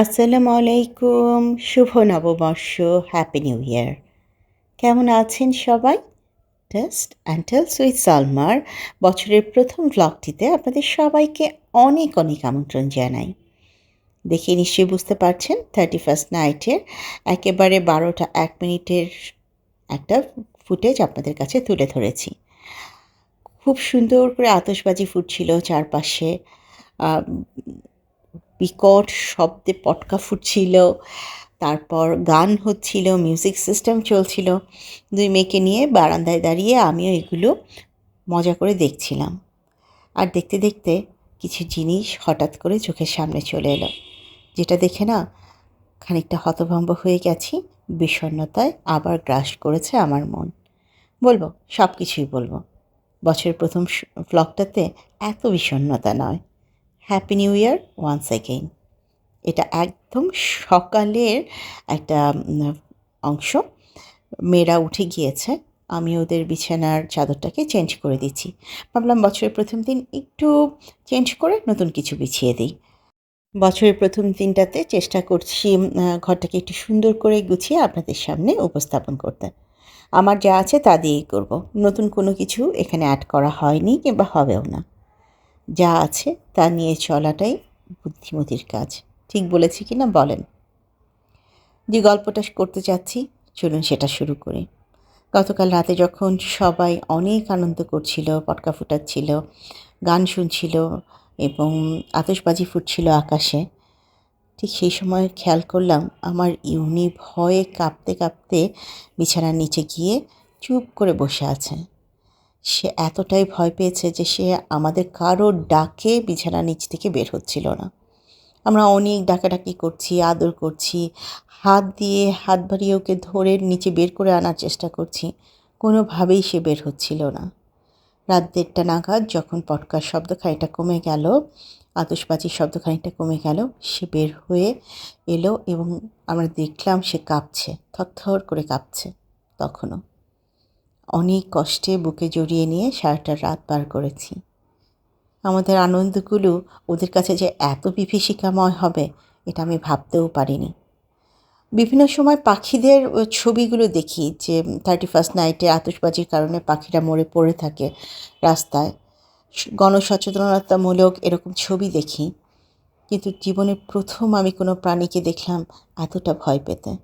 আসসালামু আলাইকুম শুভ নববর্ষ হ্যাপি নিউ ইয়ার কেমন আছেন সবাই? টেস্ট অ্যান্ড টেলস উইথ সালমার বছরের প্রথম ব্লগটিতে আপনাদের সবাইকে অনেক অনেক আমন্ত্রণ জানাই। দেখে নিশ্চয়ই বুঝতে পারছেন থার্টি ফার্স্ট নাইটের একেবারে বারোটা এক মিনিটের একটা ফুটেজ আপনাদের কাছে তুলে ধরেছি। খুব সুন্দর করে আতশবাজি ফুটছিল চারপাশে। বিকট শব্দে পটকা ফুটছিল, তারপর গান হচ্ছিল মিউজিক সিস্টেম চলছিল। দুই মেয়েকে নিয়ে বারান্দায় দাঁড়িয়ে আমিও এগুলো মজা করে দেখছিলাম। আর দেখতে দেখতে কিছু জিনিস হঠাৎ করে চোখের সামনে চলে এলো, যেটা দেখে না খানিকটা হতভম্ব হয়ে গেছি, বিষণ্ণতায় আবার গ্রাস করেছে আমার মন। বলব সব কিছুই বলব। বছরের প্রথম ব্লগটাতে এত বিষণ্ণতা নয়। Happy new year once again এটা একদম সকালের একটা অংশ। মেয়েরা উঠে গিয়েছে। আমি ওদের বিছানার চাদরটাকে চেঞ্জ করে দিচ্ছি। ভাবলাম বছরের প্রথম দিন একটু চেঞ্জ করে নতুন কিছু বিছিয়ে দিই। বছরের প্রথম দিনটাতে চেষ্টা করছি ঘরটাকে একটু সুন্দর করে গুছিয়ে আপনাদের সামনে উপস্থাপন করতে। আমার যা আছে তা দিয়েই করব। নতুন কোনো কিছু এখানে অ্যাড করা হয়নি কিংবা হবেও না। যা আছে তা নিয়ে চলাটাই বুদ্ধিমতির কাজ। ঠিক বলেছি কি না বলেন। যে গল্পটা করতে চাচ্ছি, চলুন সেটা শুরু করি। গতকাল রাতে যখন সবাই অনেক আনন্দ করছিল, পটকা ফুটাচ্ছিল, গান শুনছিল এবং আতশবাজি ফুটছিল আকাশে, ঠিক সেই সময় খেয়াল করলাম আমার ইউনি ভয়ে কাঁপতে কাঁপতে বিছানার নিচে গিয়ে চুপ করে বসে আছে। সে এতটাই ভয় পেয়েছে যে সে আমাদের কারোর ডাকে বিছানার নিচ থেকে বের হচ্ছিল না। আমরা অনেক ডাকাডাকি করছি, আদর করছি, হাত দিয়ে হাত বাড়িয়ে ওকে ধরে নিচে বের করে আনার চেষ্টা করছি। কোনোভাবেই সে বের হচ্ছিল না। রাত দেড়টা নাগাদ যখন পটকার শব্দ খানিকটা কমে গেল আতসবাজির শব্দ খানিকটা কমে গেল, সে বের হয়ে এলো এবং আমরা দেখলাম সে কাঁপছে, থরথর করে কাঁপছে তখনও। অনেক কষ্টে বুকে জড়িয়ে নিয়ে সারাটা রাত পার করেছি। আমাদের আনন্দগুলো ওদের কাছে যে এত বিভীষিকাময় হবে, এটা আমি ভাবতেও পারিনি। বিভিন্ন সময় পাখিদের ছবিগুলো দেখি যে থার্টি ফার্স্ট নাইটে আতশবাজির কারণে পাখিরা মরে পড়ে থাকে রাস্তায়। গণসচেতনতামূলক এরকম ছবি দেখি। কিন্তু জীবনের প্রথম আমি কোনো প্রাণীকে দেখলাম এতটা ভয় পেতে।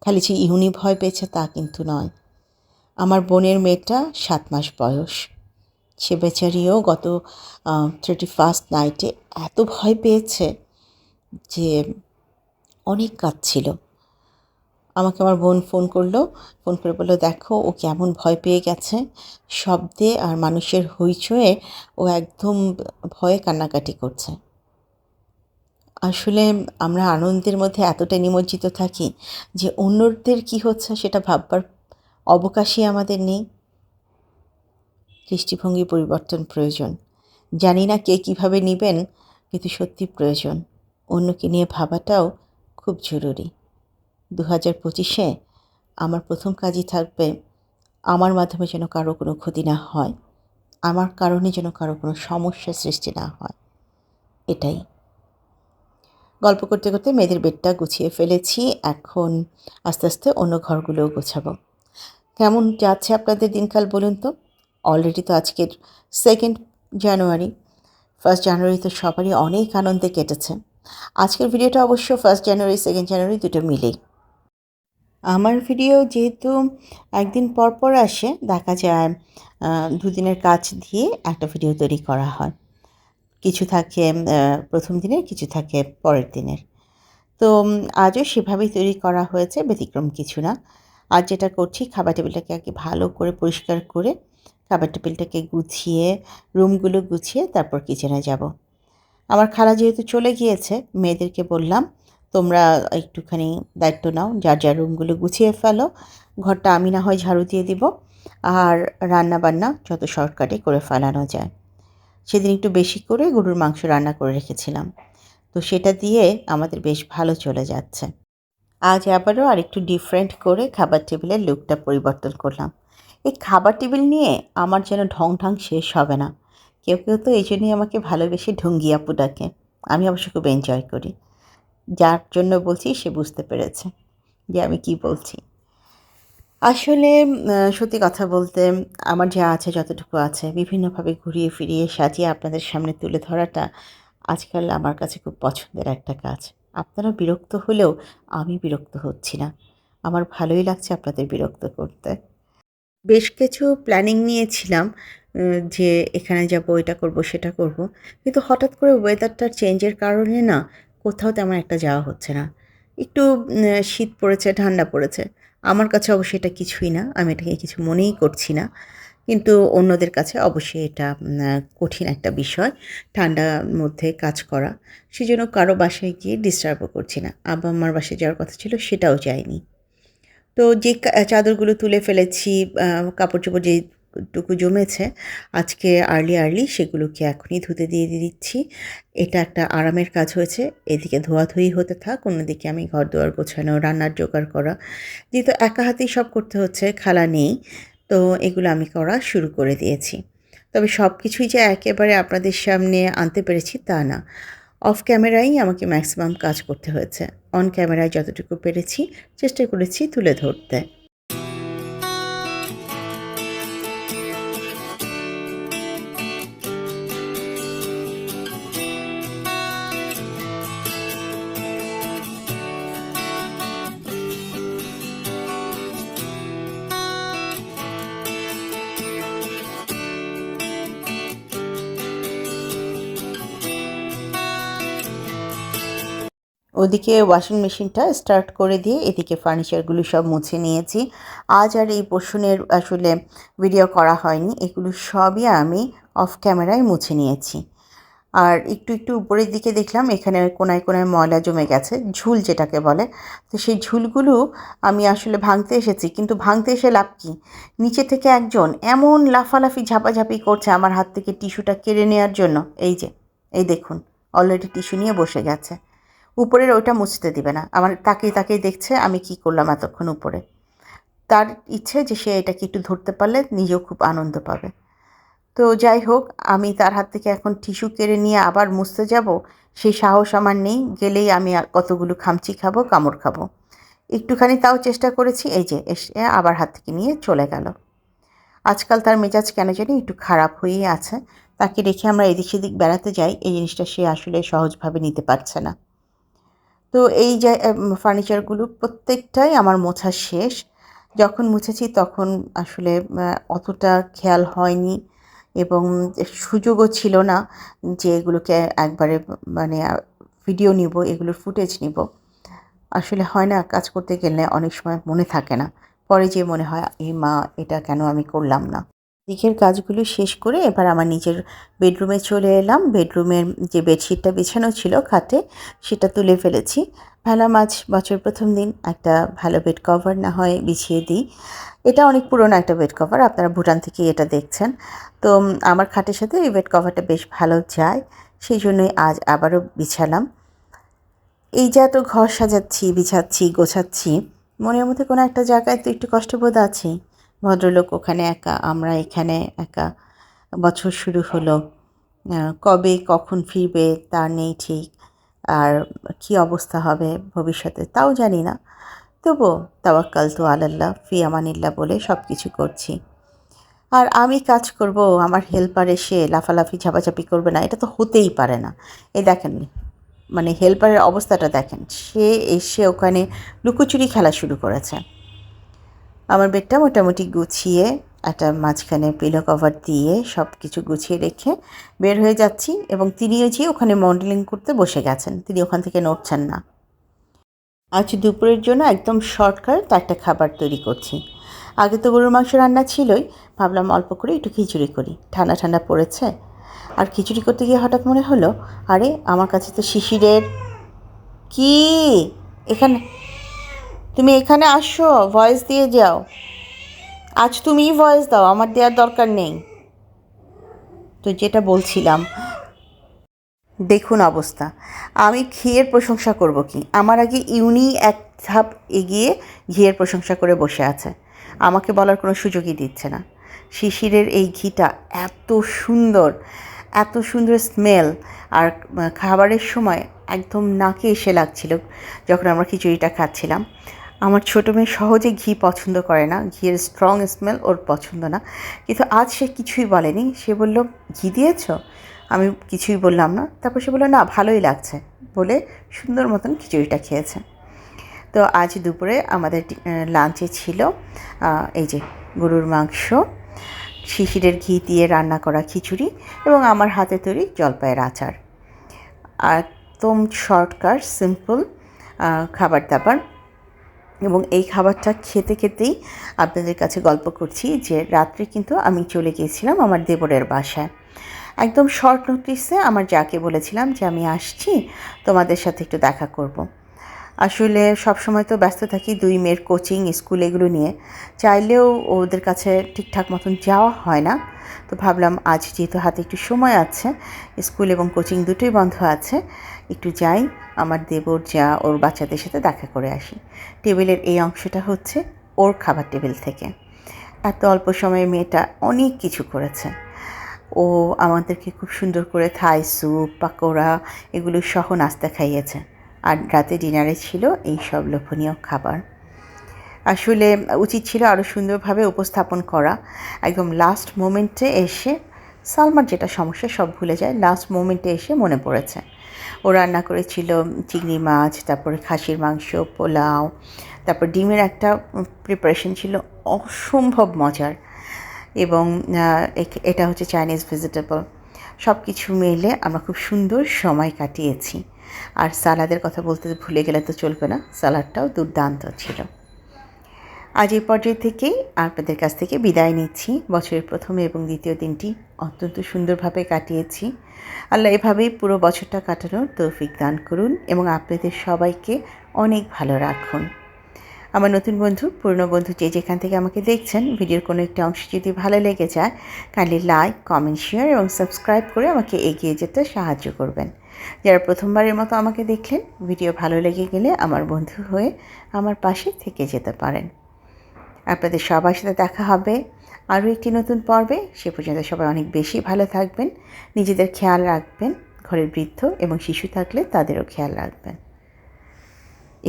খালি যে ইউনি ভয় পেয়েছে তা কিন্তু নয়। আমার বোনের মেয়েটা সাত মাস বয়স। সে বেচারিও গত থার্টি ফার্স্ট নাইটে এত ভয় পেয়েছে যে অনেক কাঁদছিল। আমাকে আমার বোন ফোন করল, ফোন করে বলল, দেখো, ও কেমন ভয় পেয়ে গেছে। শব্দে আর মানুষের হইচয়ে ও একদম ভয়ে কান্নাকাটি করছে। আসলে আমরা আনন্দের মধ্যে এতটা নিমজ্জিত থাকি যে অন্যদের কি হচ্ছে সেটা ভাববার অবকাশই আমাদের নেই। দৃষ্টিভঙ্গি পরিবর্তন প্রয়োজন। জানি না কে কীভাবে নেবেন, কিন্তু সত্যি প্রয়োজন। অন্যকে নিয়ে ভাবাটাও খুব জরুরি। দু হাজার পঁচিশে আমার প্রথম কাজই থাকবে আমার মাধ্যমে যেন কারও কোনো ক্ষতি না হয়, আমার কারণে যেন কারও কোনো সমস্যার সৃষ্টি না হয়। এটাই। গল্প করতে করতে মেয়েদের বেডটা গুছিয়ে ফেলেছি, এখন আস্তে আস্তে অন্য ঘরগুলোও গোছাবো। কেমন যাচ্ছে আপনাদের দিনকাল বলুন তো? অলরেডি তো আজকের সেকেন্ড জানুয়ারি ফার্স্ট জানুয়ারি তো সবারই অনেক আনন্দে কেটেছে। আজকের ভিডিওটা অবশ্য ফার্স্ট জানুয়ারি সেকেন্ড জানুয়ারি দুটো মিলেই। আমার ভিডিও যেহেতু একদিন পর পর আসে, দেখা যায় দুদিনের কাজ দিয়ে একটা ভিডিও তৈরি করা হয়। কিছু থাকে প্রথম দিনের, কিছু থাকে পরের দিনের। তো আজও সেভাবেই তৈরি করা হয়েছে, ব্যতিক্রম কিছু না। আর যেটা করছি, খাবার টেবিলটাকে আগে ভালো করে পরিষ্কার করে খাবার টেবিলটাকে গুছিয়ে, রুমগুলো গুছিয়ে তারপর কিচেনে যাব। আমার খালা যেহেতু চলে গিয়েছে, মেয়েদেরকে বললাম, তোমরা একটুখানি দায়িত্ব নাও, যার যার রুমগুলো গুছিয়ে ফেলো, ঘরটা আমি না হয় ঝাড়ু দিয়ে দিব, আর রান্না বান্না যত শর্টকাটে করে ফেলানো যায়। সেদিন একটু বেশি করে গরুর মাংস রান্না করে রেখেছিলাম। তো সেটা দিয়ে আমাদের বেশ ভালো চলে যাচ্ছে। আজ আবারও আরেকটু ডিফারেন্ট করে খাবার টেবিলের লুকটা পরিবর্তন করলাম। এই খাবার টেবিল নিয়ে আমার যেন ঢং ঢং শেষ হবে না। কেউ কেউ তো এই জন্যই আমাকে ভালোবেসে ঢঙ্গি আপু ডাকে। আমি অবশ্য খুব এনজয় করি। যার জন্য বলছি সে বুঝতে পেরেছে যে আমি কি বলছি। আসলে সত্যি কথা বলতে আমার যা আছে, যতটুকু আছে, বিভিন্নভাবে ঘুরিয়ে ফিরিয়ে সাজিয়ে আপনাদের সামনে তুলে ধরাটা আজকাল আমার কাছে খুব পছন্দের একটা কাজ। আপনারা বিরক্ত হলেও আমি বিরক্ত হচ্ছি না। আমার ভালোই লাগছে আপনাদের বিরক্ত করতে। বেশ কিছু প্ল্যানিং নিয়েছিলাম যে এখানে যাব, এটা করব, সেটা করব। কিন্তু হঠাৎ করে ওয়েদারটার চেঞ্জের কারণে না কোথাও তেমন একটা যাওয়া হচ্ছে না। একটু শীত পড়েছে, ঠান্ডা পড়েছে। আমার কাছে অবশ্যই এটা কিছুই না, আমি এটাকে কিছু মনেই করছি না। কিন্তু অন্যদের কাছে অবশ্যই এটা কঠিন একটা বিষয় ঠান্ডার মধ্যে কাজ করা। সেজন্য কারও বাসায় গিয়ে ডিস্টার্বও করছি না। আব্বা আমার বাসায় যাওয়ার কথা ছিল, সেটাও যায়নি। তো যে চাদরগুলো তুলে ফেলেছি কাপড় চোপড় যেটুকু জমেছে, আজকে আর্লি আর্লি সেগুলোকে এখনই ধুতে দিয়ে দিচ্ছি। এটা একটা আরামের কাজ হয়েছে। এদিকে ধোয়াধুয়ি হতে থাক, অন্যদিকে আমি ঘর দুয়ার গোছানো, রান্নার জোগাড় করা। যেহেতু একা হাতেই সব করতে হচ্ছে, খালা নেই। তো এগুলো আমি করা শুরু করে দিয়েছি। তবে সব কিছুই যে একেবারে আপনাদের সামনে আনতে পেরেছি তা না। অফ ক্যামেরাই আমাকে ম্যাক্সিমাম কাজ করতে হয়েছে। অন ক্যামেরায় যতটুকু পেরেছি, চেষ্টা করেছি তুলে ধরতে। ওদিকে ওয়াশিং মেশিনটা স্টার্ট করে দিয়ে এদিকে ফার্নিচারগুলো সব মুছে নিয়েছি। আজ আর এই পোর্শনের আসলে ভিডিও করা হয়নি, এগুলো সবই আমি অফ ক্যামেরায় মুছে নিয়েছি। আর একটু একটু উপরের দিকে দেখলাম, এখানে কোনায় কোনায় ময়লা জমে গেছে, ঝুল যেটাকে বলে। তো সেই ঝুলগুলো আমি আসলে ভাঙতে এসেছি, কিন্তু ভাঙতে এসে লাভ কি? নিচে থেকে একজন এমন লাফালাফি, ঝাপাঝাপি করছে আমার হাত থেকে টিস্যুটা কেড়ে নেওয়ার জন্য। এই যে, এই দেখুন অলরেডি টিস্যু নিয়ে বসে গেছে। উপরের ওইটা মুছতে দিবে না। আমার তাকিয়ে তাকিয়ে দেখছে আমি কি করলাম এতক্ষণ উপরে। তার ইচ্ছে যে সে এটাকে একটু ধরতে পারলে নিজেও খুব আনন্দ পাবে। তো যাই হোক, আমি তার হাত থেকে এখন টিস্যু কেড়ে নিয়ে আবার মুছতে যাব। সেই সাহস আমার নেই, গেলেই আমি কতগুলো খামচি খাব, কামড় খাব। একটুখানি তাও চেষ্টা করেছি, এই যে এসে আবার হাত থেকে নিয়ে চলে গেল। আজকাল তার মেজাজ কেন জানি একটু খারাপ হয়েই আছে। তাকে রেখে আমরা এদিক সেদিক বেড়াতে যাই, এই জিনিসটা সে আসলে সহজভাবে নিতে পারছে না। তো এই যে ফার্নিচারগুলো প্রত্যেকটাই আমার মোছা শেষ। যখন মুছেছি তখন আসলে অতটা খেয়াল হয়নি এবং সুযোগও ছিল না যে এগুলোকে একবারে মানে ভিডিও নিব, এগুলোর ফুটেজ নিব। আসলে হয় না, কাজ করতে গেলে অনেক সময় মনে থাকে না। পরে যে মনে হয় এই মা, এটা কেন আমি করলাম না? দিকের কাজগুলো শেষ করে এবার আমার নিজের বেডরুমে চলে এলাম। বেডরুমের যে বেডশিটটা বিছানো ছিল খাটে, সেটা তুলে ফেলেছি। ভালো মাছ বছর প্রথম দিন। একটা ভালো বেড কভার না হয় বিছিয়ে দিই। এটা অনেক পুরনো একটা বেড কভার আপনারা ভুটান থেকে এটা দেখছেন। তো আমার খাটের সাথে এই বেড কভারটা বেশ ভালো যায়, সেই জন্যই আজ আবারও বিছালাম। এই যে এত ঘর সাজাচ্ছি, বিছাচ্ছি, গোছাচ্ছি, মনের মধ্যে কোনো একটা জায়গায় তো একটু কষ্টবোধ আছে ভদ্রলোক ওখানে একা, আমরা এখানে একা। বছর শুরু হলো। কবে, কখন ফিরবে, তার নেই ঠিক। আর কি অবস্থা হবে ভবিষ্যতে তাও জানি না। তবুও তাওয়াক্কাল তো আলাল্লাহ, ফি আমানিল্লাহ বলে সব কিছু করছি। আর আমি কাজ করব, আমার হেল্পার এসে লাফালাফি, ঝাপাঝাপি করবে না, এটা তো হতেই পারে না। এ দেখেন মানে হেল্পারের অবস্থাটা দেখেন, সে এসে ওখানে লুকোচুরি খেলা শুরু করেছে। আমার বেডটা মোটামুটি গুছিয়ে একটা মাঝখানে পিলো কভার দিয়ে সব কিছু গুছিয়ে রেখে বের হয়ে যাচ্ছি এবং তিনিও যে ওখানে মডেলিং করতে বসে গেছেন। তিনি ওখান থেকে নড়ছেন না। আজ দুপুরের জন্য একদম শর্টকাট একটা খাবার তৈরি করছি। আগে তো গরুর মাংস রান্না ছিলই, ভাবলাম অল্প করে একটু খিচুড়ি করি। ঠান্ডা ঠান্ডা পড়েছে। আর খিচুড়ি করতে গিয়ে হঠাৎ মনে হলো, আরে আমার কাছে তো শিশিরের কি? এখানে তুমি এখানে আসো ভয়েস দিয়ে যাও। আজ তুমিই ভয়েস দাও, আমার দেওয়ার দরকার নেই। তো যেটা বলছিলাম, দেখুন অবস্থা, আমি ঘিয়ের প্রশংসা করব কি? আমার আগে ইউনি এক ধাপ এগিয়ে ঘিয়ের প্রশংসা করে বসে আছে। আমাকে বলার কোনো সুযোগই দিচ্ছে না। শিশিরের এই ঘিটা এত সুন্দর এত সুন্দর স্মেল আর খাবারের সময় একদম নাকে এসে লাগছিল, যখন আমরা খিচুড়িটা খাচ্ছিলাম। আমার ছোটো মেয়ে সহজে ঘি পছন্দ করে না। ঘিয়ের স্ট্রং স্মেল ওর পছন্দ না। কিন্তু আজ সে কিছুই বলেনি। সে বলল, ঘি দিয়েছ? আমি কিছুই বললাম না। তারপর সে বলল, না, ভালোই লাগছে। বলে সুন্দর মতন খিচুড়িটা খেয়েছে। তো আজ দুপুরে আমাদের লাঞ্চে ছিল এই যে গরুর মাংস, শিশিরের ঘি দিয়ে রান্না করা খিচুড়ি এবং আমার হাতে তৈরি জলপাইয়ের আচার। একদম শর্টকাট সিম্পল খাবার দাবার। এবং এই খাবারটা খেতে খেতেই আপনাদের কাছে গল্প করছি যে রাত্রে কিন্তু আমি চলে গিয়েছিলাম আমার দেবরের বাসায়। একদম শর্ট নোটিসে আমার যাকে বলেছিলাম যে আমি আসছি, তোমাদের সাথে একটু দেখা করব। আসলে সবসময় তো ব্যস্ত থাকি দুই মেয়ের কোচিং স্কুল এগুলো নিয়ে। চাইলেও ওদের কাছে ঠিকঠাক মতন যাওয়া হয় না। তো ভাবলাম আজ যেহেতু হাতে একটু সময় আছে স্কুল এবং কোচিং দুটোই বন্ধ আছে, একটু যাই। আমার দেবর যা ওর বাচ্চাদের সাথে দেখা করে আসি। টেবিলের এই অংশটা হচ্ছে ওর খাবার টেবিল থেকে। এত অল্প সময়ে মেয়েটা অনেক কিছু করেছে। ও আমাদেরকে খুব সুন্দর করে থাই স্যুপ, পাকোড়া এগুলো সহ নাস্তা খাইয়েছে। আর রাতে ডিনারে ছিল এই সব লোভনীয় খাবার। আসলে উচিত ছিল আরও সুন্দরভাবে উপস্থাপন করা। একদম লাস্ট মোমেন্টে এসে সালমার যেটা সমস্যা, সব ভুলে যায়। লাস্ট মোমেন্টে এসে মনে পড়েছে। ও রান্না করেছিল চিংড়ি মাছ, তারপরে খাসির মাংস, পোলাও, তারপর ডিমের একটা প্রিপারেশন ছিল অসম্ভব মজার। এবং এটা হচ্ছে চাইনিজ ভেজিটেবল সব কিছু মিলে আমরা খুব সুন্দর সময় কাটিয়েছি। আর সালাদের কথা বলতে ভুলে গেলে তো চলবে না। সালাদটাও দুর্দান্ত ছিল। আজ এই পর্যায় থেকেই আপনাদের কাছ থেকে বিদায় নিচ্ছি। বছরের প্রথম এবং দ্বিতীয় দিনটি অত্যন্ত সুন্দরভাবে কাটিয়েছি। আল্লাহ এভাবেই পুরো বছরটা কাটানোর তৌফিক দান করুন এবং আপনাদের সবাইকে অনেক ভালো রাখুন। আমার নতুন বন্ধু, পুরনো বন্ধু যে যেখান থেকে আমাকে দেখছেন, ভিডিওর কোনো একটা অংশ যদি ভালো লেগে যায় কাইন্ডলি লাইক কমেন্ট শেয়ার এবং সাবস্ক্রাইব করে আমাকে এগিয়ে যেতে সাহায্য করবেন। যারা প্রথমবারের মতো আমাকে দেখলেন, ভিডিও ভালো লেগে গেলে আমার বন্ধু হয়ে আমার পাশে থেকে যেতে পারেন। আপনাদের সবার সাথে দেখা হবে আরও একটি নতুন পর্বে। সে পর্যন্ত সবাই অনেক বেশি ভালো থাকবেন, নিজেদের খেয়াল রাখবেন, ঘরের বৃদ্ধ এবং শিশু থাকলে তাদেরও খেয়াল রাখবেন।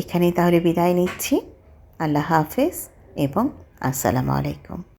এখানেই তাহলে বিদায় নিচ্ছি। আল্লাহ হাফেজ এবং আসসালামু আলাইকুম।